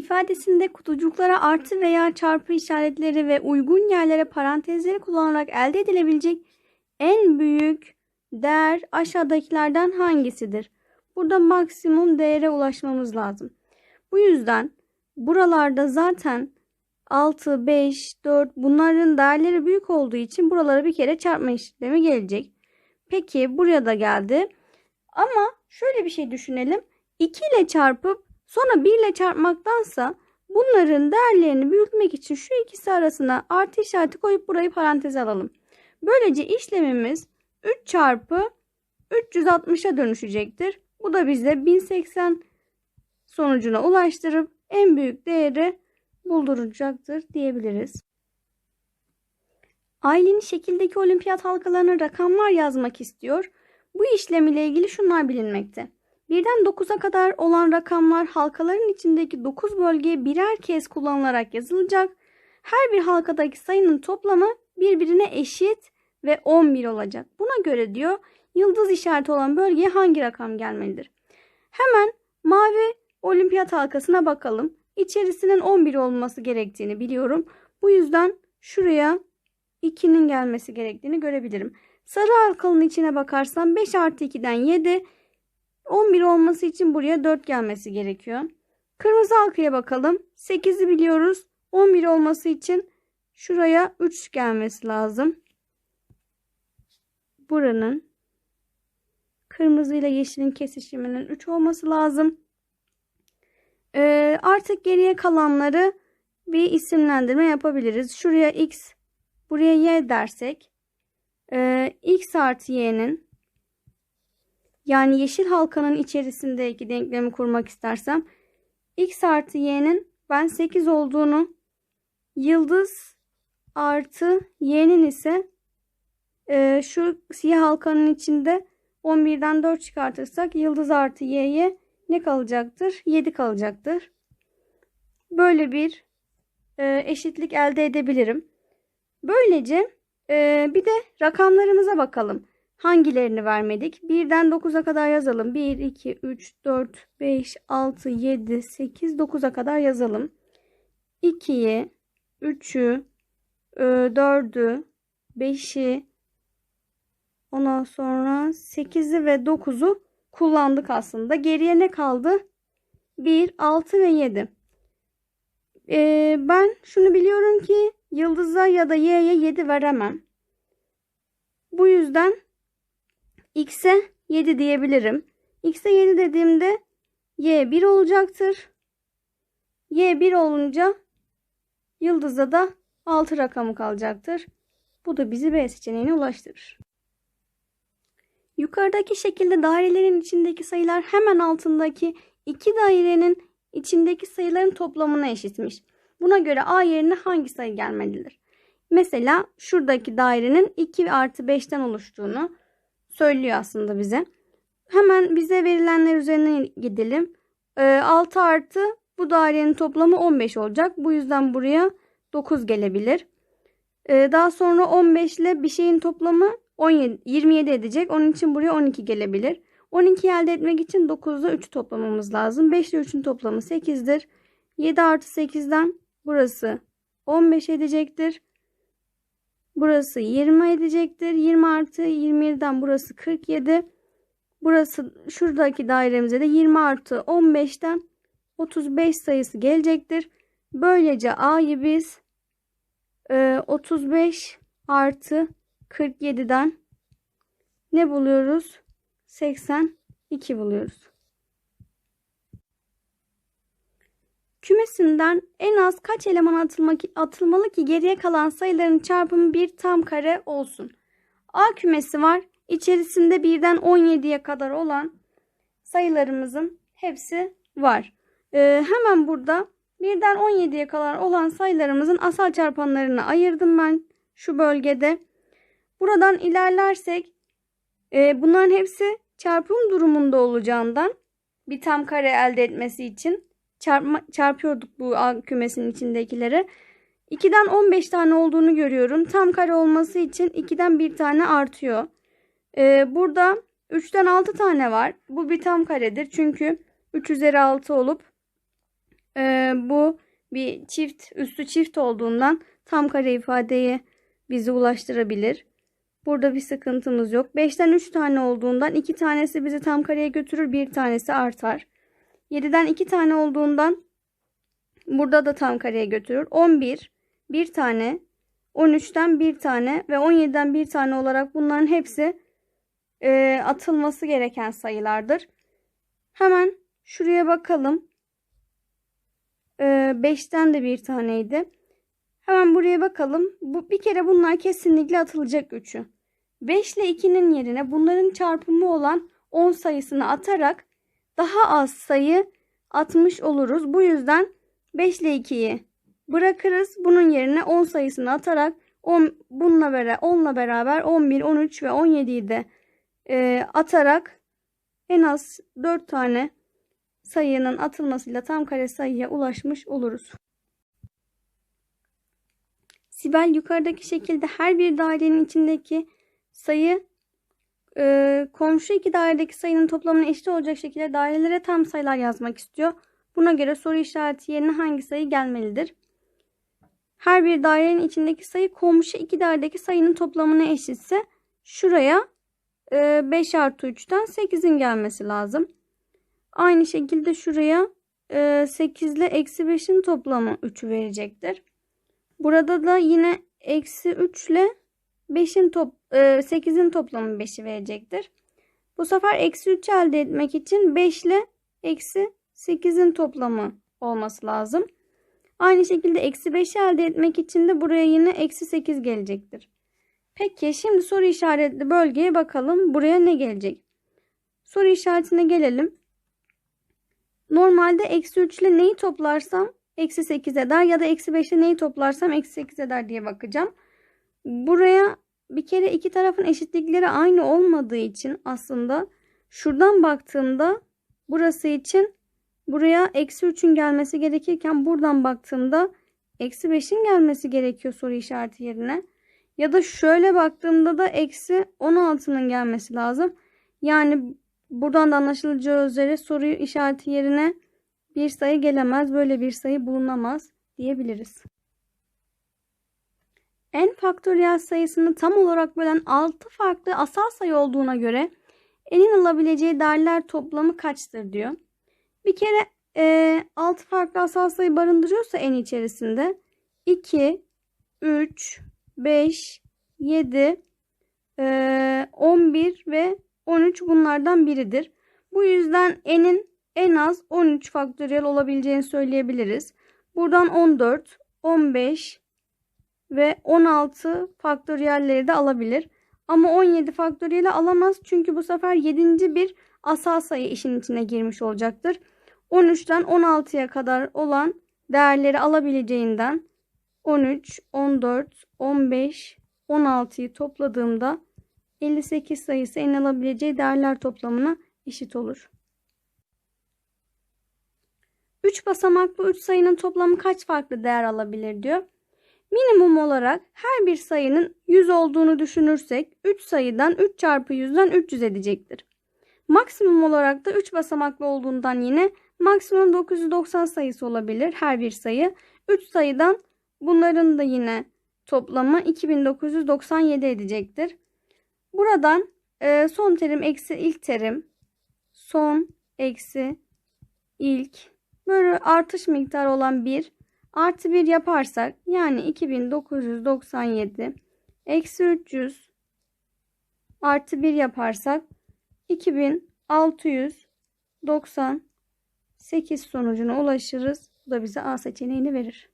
İfadesinde kutucuklara artı veya çarpı işaretleri ve uygun yerlere parantezleri kullanarak elde edilebilecek en büyük değer aşağıdakilerden hangisidir? Burada maksimum değere ulaşmamız lazım. Bu yüzden buralarda zaten 6, 5, 4 bunların değerleri büyük olduğu için buralara bir kere çarpma işlemi gelecek. Peki buraya da geldi. Ama şöyle bir şey düşünelim. 2 ile çarpıp sonra 1 ile çarpmaktansa bunların değerlerini büyütmek için şu ikisi arasına artı işareti koyup burayı paranteze alalım. Böylece işlemimiz 3 çarpı 360'a dönüşecektir. Bu da bize 1080 sonucuna ulaştırıp en büyük değeri bulduracaktır diyebiliriz. Aylin şekildeki olimpiyat halkalarına rakamlar yazmak istiyor. Bu işlem ile ilgili şunlar bilinmekte. Birden 9'a kadar olan rakamlar halkaların içindeki 9 bölgeye birer kez kullanılarak yazılacak. Her bir halkadaki sayının toplamı birbirine eşit ve 11 olacak. Buna göre diyor yıldız işareti olan bölgeye hangi rakam gelmelidir? Hemen mavi olimpiyat halkasına bakalım. İçerisinin 11 olması gerektiğini biliyorum. Bu yüzden şuraya 2'nin gelmesi gerektiğini görebilirim. Sarı halkanın içine bakarsam 5 artı 2'den 7. 11 olması için buraya 4 gelmesi gerekiyor. Kırmızı halkaya bakalım. 8'i biliyoruz. 11 olması için şuraya 3 gelmesi lazım. Buranın kırmızı ile yeşilin kesişiminin 3 olması lazım. Ee, artık geriye kalanları bir isimlendirme yapabiliriz. Şuraya x, buraya y dersek e, x artı y'nin yani yeşil halkanın içerisindeki denklemi kurmak istersem x artı y'nin ben 8 olduğunu yıldız artı y'nin ise e, şu siyah halkanın içinde 11'den 4 çıkartırsak yıldız artı y'ye ne kalacaktır? 7 kalacaktır. Böyle bir e, eşitlik elde edebilirim. Böylece e, bir de rakamlarımıza bakalım. Hangilerini vermedik? 1'den 9'a kadar yazalım. 1, 2, 3, 4, 5, 6, 7, 8, 9'a kadar yazalım. 2'yi, 3'ü, 4'ü, 5'i, ondan sonra 8'i ve 9'u kullandık aslında. Geriye ne kaldı? 1, 6 ve 7. Ee, ben şunu biliyorum ki yıldıza ya da y'ye 7 veremem. Bu yüzden x'e 7 diyebilirim. x'e 7 dediğimde y 1 olacaktır. y 1 olunca yıldıza da 6 rakamı kalacaktır. Bu da bizi B seçeneğine ulaştırır. Yukarıdaki şekilde dairelerin içindeki sayılar hemen altındaki iki dairenin içindeki sayıların toplamına eşitmiş. Buna göre A yerine hangi sayı gelmelidir? Mesela şuradaki dairenin 2 artı 5'ten oluştuğunu söylüyor aslında bize. Hemen bize verilenler üzerine gidelim. 6 ee, artı bu dairenin toplamı 15 olacak. Bu yüzden buraya 9 gelebilir. Ee, daha sonra 15 ile bir şeyin toplamı 17, 27 edecek. Onun için buraya 12 gelebilir. 12 elde etmek için 9'da 3 toplamamız lazım. 5 ile 3'ün toplamı 8'dir. 7 artı 8'den burası 15 edecektir. Burası 20 edecektir. 20 artı 27'den burası 47. Burası şuradaki dairemize de 20 artı 15'ten 35 sayısı gelecektir. Böylece A'yı biz e, 35 artı 47'den ne buluyoruz? 82 buluyoruz. Kümesinden en az kaç eleman atılmak, atılmalı ki geriye kalan sayıların çarpımı bir tam kare olsun? A kümesi var. İçerisinde birden 17'ye kadar olan sayılarımızın hepsi var. Ee, hemen burada birden 17'ye kadar olan sayılarımızın asal çarpanlarını ayırdım ben şu bölgede. Buradan ilerlersek e, bunların hepsi çarpım durumunda olacağından bir tam kare elde etmesi için çarpma, çarpıyorduk bu A kümesinin içindekileri. 2'den 15 tane olduğunu görüyorum. Tam kare olması için 2'den bir tane artıyor. Ee, burada 3'ten 6 tane var. Bu bir tam karedir. Çünkü 3 üzeri 6 olup Ee, bu bir çift, üstü çift olduğundan tam kare ifadeyi bizi ulaştırabilir. Burada bir sıkıntımız yok. 5'ten 3 tane olduğundan 2 tanesi bizi tam kareye götürür, bir tanesi artar. 7'den 2 tane olduğundan burada da tam kareye götürür. 11, bir tane, 13'ten bir tane ve 17'den bir tane olarak bunların hepsi e, atılması gereken sayılardır. Hemen şuraya bakalım. E, 5'ten de bir taneydi. Hemen buraya bakalım. Bu, bir kere bunlar kesinlikle atılacak üçü. 5 ile 2'nin yerine bunların çarpımı olan 10 sayısını atarak daha az sayı atmış oluruz. Bu yüzden 5 ile 2'yi bırakırız. Bunun yerine 10 sayısını atarak 10, bununla beraber 10'la beraber 11, 13 ve 17'yi de e, atarak en az 4 tane sayının atılmasıyla tam kare sayıya ulaşmış oluruz. Sibel yukarıdaki şekilde her bir dairenin içindeki sayı e, komşu iki dairedeki sayının toplamına eşit olacak şekilde dairelere tam sayılar yazmak istiyor. Buna göre soru işareti yerine hangi sayı gelmelidir? Her bir dairenin içindeki sayı komşu iki dairedeki sayının toplamına eşitse şuraya e, 5 artı 3'ten 8'in gelmesi lazım. Aynı şekilde şuraya e, 8 ile eksi 5'in toplamı 3'ü verecektir. Burada da yine eksi 3 ile 5'in top, e, 8'in toplamı 5'i verecektir. Bu sefer eksi 3 elde etmek için 5 ile eksi 8'in toplamı olması lazım. Aynı şekilde eksi 5'i elde etmek için de buraya yine eksi 8 gelecektir. Peki şimdi soru işaretli bölgeye bakalım. Buraya ne gelecek? Soru işaretine gelelim. Normalde eksi 3 ile neyi toplarsam eksi 8 eder ya da eksi 5 ile neyi toplarsam eksi 8 eder diye bakacağım. Buraya bir kere iki tarafın eşitlikleri aynı olmadığı için aslında şuradan baktığımda burası için buraya eksi 3'ün gelmesi gerekirken buradan baktığımda eksi 5'in gelmesi gerekiyor soru işareti yerine. Ya da şöyle baktığımda da eksi 16'nın gelmesi lazım. Yani buradan da anlaşılacağı üzere soru işareti yerine bir sayı gelemez. Böyle bir sayı bulunamaz diyebiliriz. N faktöriyel sayısını tam olarak bölen 6 farklı asal sayı olduğuna göre n'in alabileceği değerler toplamı kaçtır diyor. Bir kere e, 6 farklı asal sayı barındırıyorsa n içerisinde 2, 3, 5, 7, e, 11 ve 13 bunlardan biridir. Bu yüzden n'in en az 13 faktöriyel olabileceğini söyleyebiliriz. Buradan 14, 15 ve 16 faktöriyelleri de alabilir. Ama 17 faktöriyeli alamaz çünkü bu sefer 7. bir asal sayı işin içine girmiş olacaktır. 13'ten 16'ya kadar olan değerleri alabileceğinden 13, 14, 15, 16'yı topladığımda 58 sayısı en alabileceği değerler toplamına eşit olur. 3 basamaklı 3 sayının toplamı kaç farklı değer alabilir diyor. Minimum olarak her bir sayının 100 olduğunu düşünürsek 3 sayıdan 3 çarpı 100'den 300 edecektir. Maksimum olarak da 3 basamaklı olduğundan yine maksimum 990 sayısı olabilir her bir sayı. 3 sayıdan bunların da yine toplamı 2997 edecektir. Buradan e, son terim eksi ilk terim son eksi ilk böyle artış miktarı olan 1 artı 1 yaparsak yani 2997 eksi 300 artı 1 yaparsak 2698 sonucuna ulaşırız. Bu da bize A seçeneğini verir.